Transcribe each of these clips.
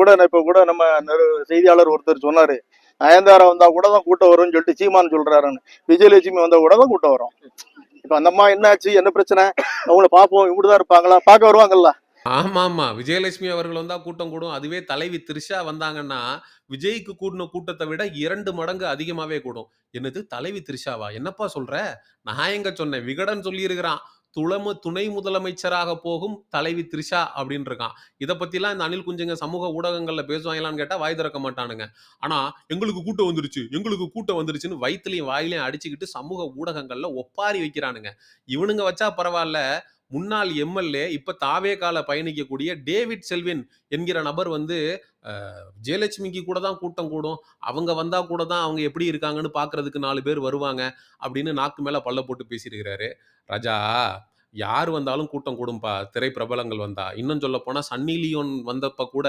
கூட இப்ப கூட நம்ம செய்தியாளர் ஒருத்தர் சொன்னாரு நயன்தாரா வந்தா கூட தான் கூட்டம் வரும்னு சொல்லிட்டு சீமான் சொல்றாருன்னு. விஜயலட்சுமி வந்தா கூட தான் கூட்டம் வரும். இப்ப அந்த அம்மா என்னாச்சு என்ன பிரச்சனை? அவங்கள பாப்போம் இப்படிதான் இருப்பாங்களா? பார்க்க வருவாங்கல்ல. ஆமா ஆமா விஜயலட்சுமி அவர்கள் வந்தா கூட்டம் கூடும். அதுவே தலைவி திரிஷா வந்தாங்கன்னா விஜய்க்கு கூட்டின கூட்டத்தை விட இரண்டு மடங்கு அதிகமாவே கூடும். என்னது தலைவி திரிஷாவா? என்னப்பா சொல்ற? நான் எங்க சொன்னேன்? விகடன் சொல்லியிருக்கிறான். துளமு துணை முதலமைச்சராக போகும் தலைவி த்ரிஷா அப்படின்னு இருக்கான் இதை பற்றிலாம் இந்த அனில் குஞ்சுங்க சமூக ஊடகங்களில் பேசுவாங்களான்னு கேட்டால் வாய் திறக்க மாட்டானுங்க. ஆனால் எங்களுக்கு கூட்டம் வந்துருச்சு எங்களுக்கு கூட்டம் வந்துருச்சுன்னு வயிற்றுலையும் வாயிலையும் அடிச்சுக்கிட்டு சமூக ஊடகங்களில் ஒப்பாரி வைக்கிறானுங்க. இவனுங்க வச்சா பரவாயில்ல முன்னாள் எம்எல்ஏ இப்ப தாவே கால பயணிக்கக்கூடிய டேவிட் செல்வின் என்கிற நபர் வந்து ஜெயலட்சுமிக்கு கூட தான் கூட்டம் கூடும். அவங்க வந்தா கூட தான் அவங்க எப்படி இருக்காங்கன்னு பாக்குறதுக்கு நாலு பேர் வருவாங்க அப்படின்னு நாக்கு மேல பல்ல போட்டு பேசியிருக்கிறாரு. ராஜா யார் வந்தாலும் கூட்டம் கூடும்பா? திரை பிரபலங்கள் வந்தா. இன்னும் சொல்ல போனா சன்னி லியோன் வந்தப்ப கூட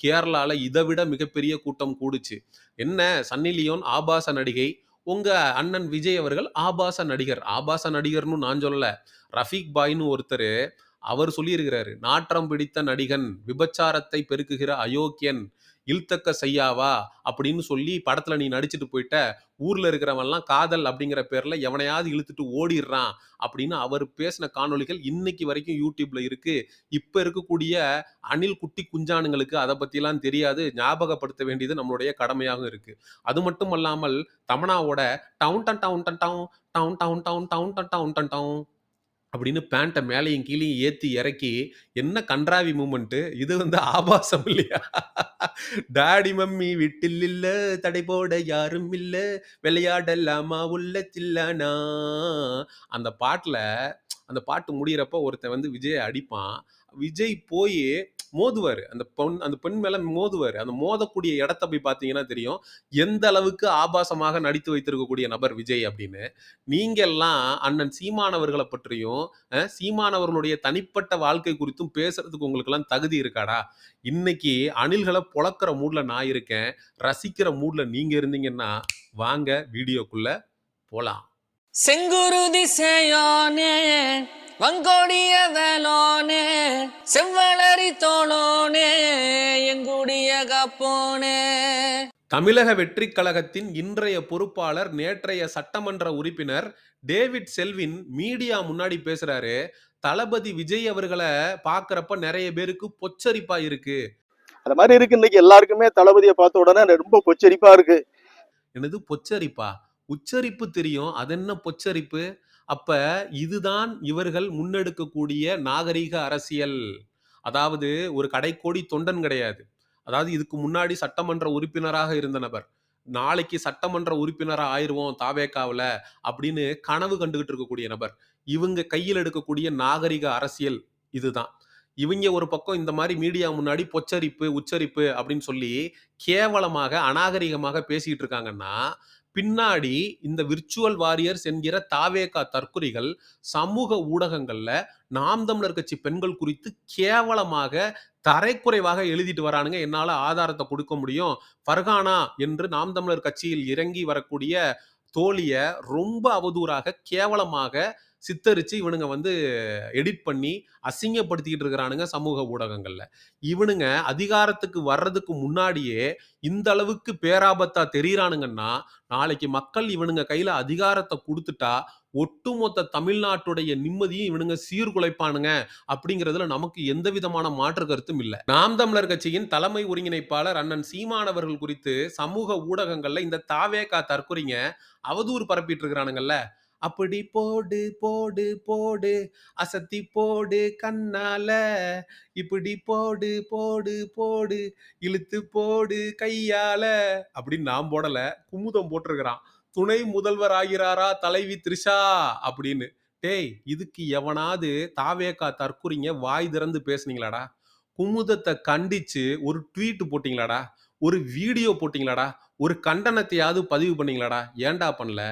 கேரளால இதை விட மிகப்பெரிய கூட்டம் கூடுச்சு. என்ன? சன்னி லியோன் ஆபாச நடிகை உங்க அண்ணன் விஜய் அவர்கள் ஆபாச நடிகர். ஆபாச நடிகர்னு நான் சொல்லல. ரஃபீக் பாய்னு ஒருத்தர் அவர் சொல்லியிருக்கிறாரு நாற்றம் பிடித்த நடிகன் விபச்சாரத்தை பெருக்குகிற அயோக்கியன் இழுத்தக்க செய்யாவா அப்படின்னு சொல்லி படத்துல நீ நடிச்சுட்டு போயிட்ட ஊர்ல இருக்கிறவன்லாம் காதல் அப்படிங்கிற பேர்ல எவனையாவது இழுத்துட்டு ஓடிடுறான் அப்படின்னு அவர் பேசின காணொளிகள் இன்னைக்கு வரைக்கும் யூடியூப்ல இருக்கு இப்ப இருக்கக்கூடிய அணில் குட்டி குஞ்சானுங்களுக்கு அதை பத்திலாம் தெரியாது ஞாபகப்படுத்த வேண்டியது நம்மளுடைய கடமையாகவும் இருக்கு அது மட்டும் அல்லாமல் தமனாவோட டவுன் டன் down ton down down down down down ton down டன் டவுன் அப்படின்னு பேண்ட்டை மேலேயும் கீழேயும் ஏற்றி இறக்கி என்ன கன்றாவி மூமெண்ட்டு இது வந்து ஆபாசம் இல்லையா? டாடி மம்மி வீட்டில் இல்லை தடை போட யாரும் இல்லை விளையாடலாமா உள்ளத்தில்லனா அந்த பாட்டில் அந்த பாட்டு முடியிறப்ப ஒருத்தன் வந்து விஜய் அடிப்பான். விஜய் போய் மோதுவார். அந்த பொன் அந்த பெண் மேல மோதுவார். அந்த மோதக்கூடிய இடத்த போய் பார்த்தீங்கன்னா தெரியும். எந்த அளவுக்கு ஆபாசமாக நடித்து வைத்திருக்கக்கூடிய நபர் விஜய் அப்படின்னு. நீங்க எல்லாம் அண்ணன் சீமானவர்களை பற்றியும் சீமானவர்களுடைய தனிப்பட்ட வாழ்க்கை குறித்தும் பேசுறதுக்கு உங்களுக்கு எல்லாம் தகுதி இருக்காடா? இன்னைக்கு அணில்களை புழக்கிற மூட்ல நான் இருக்கேன். ரசிக்கிற மூட்ல நீங்க இருந்தீங்கன்னா வாங்க வீடியோக்குள்ள போலாம். செங்குருதி சேயோனே வங்கோடிய வேலோனே செவ்வளரி தோளோனே எங்குடிய காப்போனே. தமிழக வெற்றி கழகத்தின் இன்றைய பொறுப்பாளர் நேற்றைய சட்டமன்ற உறுப்பினர் டேவிட் செல்வின் மீடியா முன்னாடி பேசுறாரு. தளபதி விஜய் அவர்களை பார்க்கறப்ப நிறைய பேருக்கு பொச்சரிப்பா இருக்கு. அந்த மாதிரி இருக்கு. இன்னைக்கு எல்லாருக்குமே தளபதியை பார்த்த உடனே ரொம்ப பொச்சரிப்பா இருக்கு. என்னது பொச்சரிப்பா? உச்சரிப்பு தெரியும். அது என்ன பொச்சரிப்பு? அப்ப இதுதான் இவர்கள் முன்னெடுக்கக்கூடிய நாகரீக அரசியல். அதாவது ஒரு கடைக்கோடி தொண்டன் கிடையாது. அதாவது இதுக்கு முன்னாடி சட்டமன்ற உறுப்பினராக இருந்த நபர் நாளைக்கு சட்டமன்ற உறுப்பினராக ஆயிருவோம் தாவேக்காவில் அப்படின்னு கனவு கண்டுகிட்டு இருக்கக்கூடிய நபர். இவங்க கையில் எடுக்கக்கூடிய நாகரிக அரசியல் இதுதான். இவங்க ஒரு பக்கம் இந்த மாதிரி மீடியா முன்னாடி பொச்சரிப்பு உச்சரிப்பு அப்படின்னு சொல்லி கேவலமாக அநாகரிகமாக பேசிக்கிட்டு இருக்காங்கன்னா பின்னாடி இந்த விர்ச்சுவல் வாரியர்ஸ் என்கிற தாவேகா தற்குறிகள் சமூக ஊடகங்கள்ல நாம் தமிழர் கட்சி பெண்கள் குறித்து கேவலமாக தரைக்குறைவாக எழுதிட்டு வரானுங்க. என்னால் ஆதாரத்தை கொடுக்க முடியும். ஃபர்கானா என்று நாம் தமிழர் கட்சியில் இறங்கி வரக்கூடிய தோழிய ரொம்ப அவதூறாக கேவலமாக சித்தரிச்சு இவனுங்க வந்து எடிட் பண்ணி அசிங்கப்படுத்திக்கிட்டு இருக்கிறானுங்க சமூக ஊடகங்கள்ல. இவனுங்க அதிகாரத்துக்கு வர்றதுக்கு முன்னாடியே இந்த அளவுக்கு பேராபத்தா தெரியறானுங்கன்னா நாளைக்கு மக்கள் இவனுங்க கையில அதிகாரத்தை கொடுத்துட்டா ஒட்டுமொத்த தமிழ்நாட்டுடைய நிம்மதியும் இவனுங்க சீர்குலைப்பானுங்க அப்படிங்கிறதுல நமக்கு எந்த விதமான மாற்று கருத்தும் இல்லை. நாம் தமிழர் கட்சியின் தலைமை ஒருங்கிணைப்பாளர் அண்ணன் சீமான் அவர்கள் குறித்து சமூக ஊடகங்கள்ல இந்த தாவேகா தற்கொறைங்க அவதூறு பரப்பிட்டு இருக்கிறானுங்கல்ல அப்படி போடு போடு போடு அசத்தி போடு கண்ணால. இப்படி போடு போடு போடு இழுத்து போடு கையால. அப்படின்னு நான் போடல குமுதம் போட்டிருக்கிறான். துணை முதல்வர் ஆகிறாரா தலைவி த்ரிஷா? அப்படின்னு. டேய் இதுக்கு எவனாவது தாவேக்கா தற்குறிங்க வாய் திறந்து பேசுனீங்களாடா? குமுதத்தை கண்டிச்சு ஒரு ட்வீட் போட்டீங்களாடா? ஒரு வீடியோ போட்டீங்களாடா? ஒரு கண்டனத்தையாவது பதிவு பண்ணீங்களாடா? ஏன்டா பண்ணல?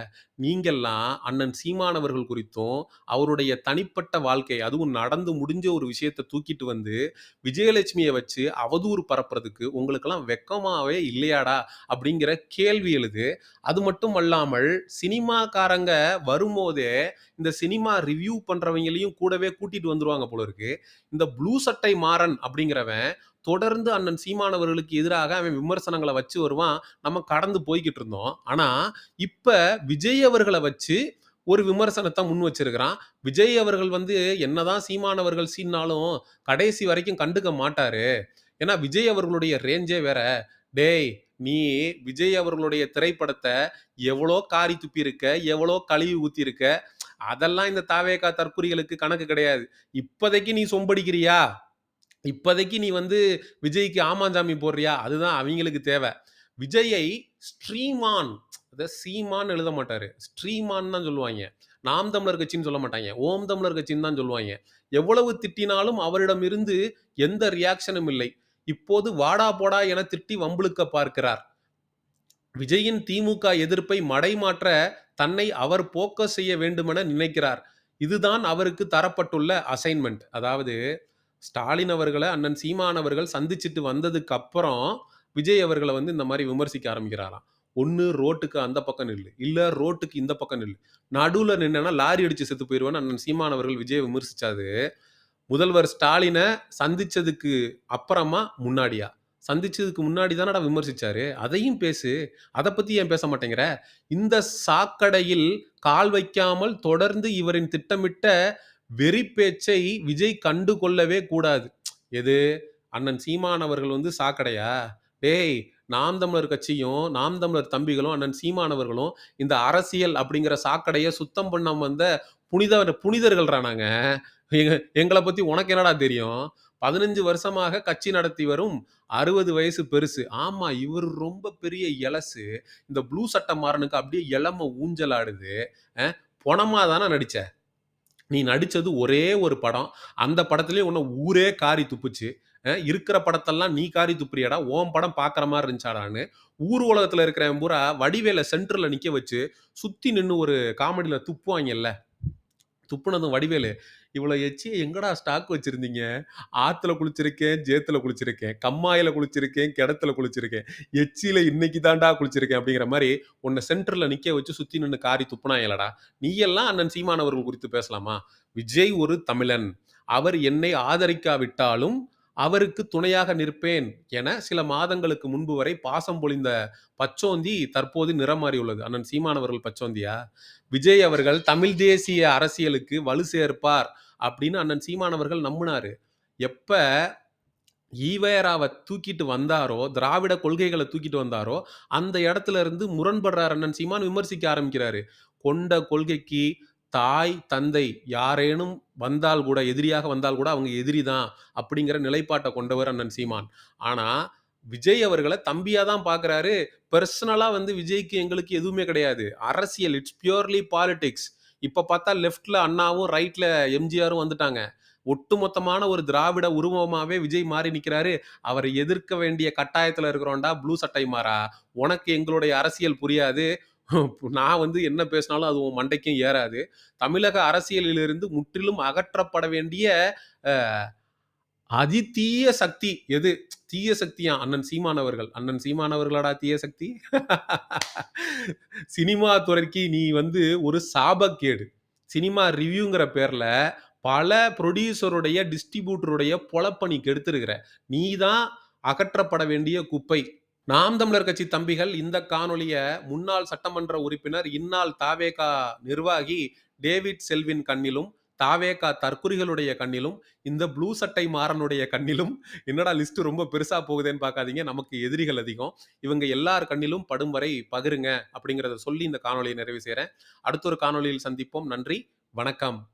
நீங்கள்லாம் அண்ணன் சீமானவர்கள் குறித்தும் அவருடைய தனிப்பட்ட வாழ்க்கை அதுவும் நடந்து முடிஞ்ச ஒரு விஷயத்தை தூக்கிட்டு வந்து விஜயலட்சுமியை வச்சு அவதூறு பரப்புறதுக்கு உங்களுக்கெல்லாம் வெக்கமாவே இல்லையாடா? அப்படிங்கிற கேள்வி எழுது. அது மட்டும் அல்லாமல் சினிமாக்காரங்க வரும்போதே இந்த சினிமா ரிவ்யூ பண்றவங்களையும் கூடவே கூட்டிட்டு வந்துருவாங்க போல இருக்கு. இந்த ப்ளூ சட்டை மாறன் அப்படிங்கிறவன் தொடர்ந்து அண்ணன் சீமானவர்களுக்கு எதிராக அவன் விமர்சனங்களை வச்சு வருவான். நம்ம கடந்து போய்கிட்டு இருந்தோம். ஆனா இப்ப விஜய் அவர்களை வச்சு ஒரு விமர்சனத்தை முன் வச்சிருக்கிறான். விஜய் அவர்கள் வந்து என்னதான் சீமானவர்கள் சீனாலும் கடைசி வரைக்கும் கண்டுக்க மாட்டாரு. ஏன்னா விஜய் அவர்களுடைய ரேஞ்சே வேற. டேய் நீ விஜய் அவர்களுடைய திரைப்படத்தை எவ்வளோ காரி துப்பி இருக்க எவ்வளோ கழுவி ஊத்தி இருக்க அதெல்லாம் இந்த தாவேகா தற்குறிகளுக்கு கணக்கு கிடையாது. இப்போதைக்கு நீ சொம்படிக்கிறியா? இப்போதைக்கு நீ வந்து விஜய்க்கு ஆமாஞ்சாமி போடுறியா? அதுதான் அவங்களுக்கு தேவை. விஜயை ஸ்ட்ரீமான் அதை சீமான் எழுத மாட்டாரு. ஸ்ட்ரீமான் தான் சொல்லுவாங்க. நாம் தமிழர் கட்சின்னு சொல்ல மாட்டாங்க. ஓம் தமிழர் கட்சின்னு தான் சொல்லுவாங்க. எவ்வளவு திட்டினாலும் அவரிடம் இருந்து எந்த ரியாக்ஷனும் இல்லை. இப்போது வாடா போடா என திட்டி வம்புழுக்க பார்க்கிறார். விஜயின் திமுக எதிர்ப்பை மடைமாற்ற தன்னை அவர் போக்க செய்ய வேண்டுமென நினைக்கிறார். இதுதான் அவருக்கு தரப்பட்டுள்ள அசைன்மெண்ட் அதாவது ஸ்டாலின் அவர்களை அண்ணன் சீமான் அவர்கள் சந்திச்சுட்டு வந்ததுக்கு அப்புறம் விஜய் அவர்களை வந்து இந்த மாதிரி விமர்சிக்க ஆரம்பிக்கிறாராம். ஒன்று ரோட்டுக்கு அந்த பக்கம் நில்லு. இல்லை ரோட்டுக்கு இந்த பக்கம் நில்லு. நடுவில் நின்னா லாரி அடித்து செத்து போயிடுவேன்னு அண்ணன் சீமானவர்கள் விஜய் விமர்சித்தாது முதல்வர் ஸ்டாலினை சந்திச்சதுக்கு அப்புறமா முன்னாடியா? சந்திச்சதுக்கு முன்னாடி தானடா விமர்சிச்சாரு? அதையும் பேசு. அதை பத்தி ஏன் பேச மாட்டேங்கிற? இந்த சாக்கடையில் கால் வைக்காமல் தொடர்ந்து இவரின் திட்டமிட்ட வெறி பேச்சை விஜய் கண்டு கொள்ளவே கூடாது. எது? அண்ணன் சீமானவர்கள் வந்து சாக்கடையா? டேய் நாம் தமிழர் கட்சியும் நாம் தமிழர் தம்பிகளும் அண்ணன் சீமானவர்களும் இந்த அரசியல் அப்படிங்கிற சாக்கடையை சுத்தம் பண்ண வந்த புனித புனிதர்கள்ரா நாங்க எங்களை பத்தி உனக்கு என்னடா தெரியும்? பதினஞ்சு வருஷமாக கட்சி நடத்தி வரும் அறுபது வயசு பெருசு. ஆமா இவர் ரொம்ப பெரிய இலசு இந்த ப்ளூ சட்டை மாறனுக்கு அப்படியே இளம ஊஞ்சல் ஆடுது பொணமா தானே நடிச்ச? நீ நடிச்சது ஒரே ஒரு படம். அந்த படத்துலயே உன்னை ஊரே காரி துப்புச்சு. இருக்கிற படத்தெல்லாம் நீ காரி துப்புறியாடா ஓம் படம் பார்க்குற மாதிரி இருந்துச்சாடான்னு ஊர் உலகத்தில் இருக்கிறவன் பூரா வடிவேல சென்டரில் நிற்க வச்சு சுற்றி நின்று ஒரு காமெடியில் துப்புவாங்கல்ல. துப்புனதும் வடிவேலு. இவ்வளோ எச்சியை எங்கடா ஸ்டாக் வச்சிருந்தீங்க? ஆற்றுல குளிச்சிருக்கேன் ஜேத்தில் குளிச்சிருக்கேன் கம்மாயில் குளிச்சிருக்கேன் கிடத்துல குளிச்சிருக்கேன். எச்சியில் இன்னைக்கு தாண்டா குளிச்சிருக்கேன் அப்படிங்கிற மாதிரி உன்னை சென்டரில் நிற்க வச்சு சுற்றி நின்று காரி துப்புனாங்களடா நீ எல்லாம் அண்ணன் சீமானவர்கள் குறித்து பேசலாமா? விஜய் ஒரு தமிழன். அவர் என்னை ஆதரிக்காவிட்டாலும் அவருக்கு துணையாக நிற்பேன் என சில மாதங்களுக்கு முன்பு வரை பாசம் பொழிந்த பச்சோந்தி தற்போது நிறம் மாறியுள்ளது அண்ணன் சீமானவர்கள் பச்சோந்தியா? விஜய் அவர்கள் தமிழ் தேசிய அரசியலுக்கு வலு சேர்ப்பார் அப்படின்னு அண்ணன் சீமானவர்கள் நம்பினாரு. எப்ப ஈவேராவை தூக்கிட்டு வந்தாரோ திராவிட கொள்கைகளை தூக்கிட்டு வந்தாரோ அந்த இடத்துல இருந்து முரண்படுறார் அண்ணன் சீமான் விமர்சிக்க ஆரம்பிக்கிறாரு. கொண்ட கொள்கைக்கு தாய் தந்தை யாரேனும் வந்தால் கூட எதிரியாக வந்தால் கூட அவங்க எதிரி தான் அப்படிங்கிற நிலைப்பாட்டை கொண்டவர் அண்ணன் சீமான். ஆனால் விஜய் அவர்களை தம்பியாக தான் பார்க்குறாரு பர்சனலாக வந்து விஜய்க்கு எங்களுக்கு எதுவுமே கிடையாது. அரசியல் இட்ஸ் பியூர்லி பாலிடிக்ஸ் இப்போ பார்த்தா லெஃப்டில் அண்ணாவும் ரைட்டில் எம்ஜிஆரும் வந்துட்டாங்க. ஒட்டுமொத்தமான ஒரு திராவிட உருவமாகவே விஜய் மாறி நிற்கிறாரு அவரை எதிர்க்க வேண்டிய கட்டாயத்தில் இருக்கிறோண்டா ப்ளூ சட்டை மாறா. உனக்கு எங்களுடைய அரசியல் புரியாது. நான் வந்து என்ன பேசினாலும் அது உன் மண்டைக்கும் ஏறாது. தமிழக அரசியலிலிருந்து முற்றிலும் அகற்றப்பட வேண்டிய அதி அதிதீய சக்தி எது? தீய சக்தியா? அண்ணன் சீமானவர்கள் அண்ணன் சீமானவர்களாடா தீய சக்தி? சினிமா துறைக்கு நீ வந்து ஒரு சாபக்கேடு. சினிமா ரிவ்யூங்கிற பேர்ல பல ப்ரொடியூசருடைய டிஸ்ட்ரிபியூட்டருடைய பொழப்ப நீ கெடுத்திருக்கிற. நீ தான் அகற்றப்பட வேண்டிய குப்பை. நாம் தமிழர் கட்சி தம்பிகள் இந்த காணொளிய முன்னாள் சட்டமன்ற உறுப்பினர் இந்நாள் தாவேகா நிர்வாகி டேவிட் செல்வின் கண்ணிலும் தாவேகா தற்குறிகளுடைய கண்ணிலும் இந்த ப்ளூ சட்டை மாறனுடைய கண்ணிலும் என்னடா லிஸ்ட் ரொம்ப பெருசா போகுதேன்னு பார்க்காதீங்க. நமக்கு எதிரிகள் அதிகம். இவங்க எல்லார் கண்ணிலும் படும் வரை பகிருங்க அப்படிங்கிறத சொல்லி இந்த காணொலியை நிறைவு செய்கிறேன் அடுத்த ஒரு காணொளியில் சந்திப்போம். நன்றி. வணக்கம்.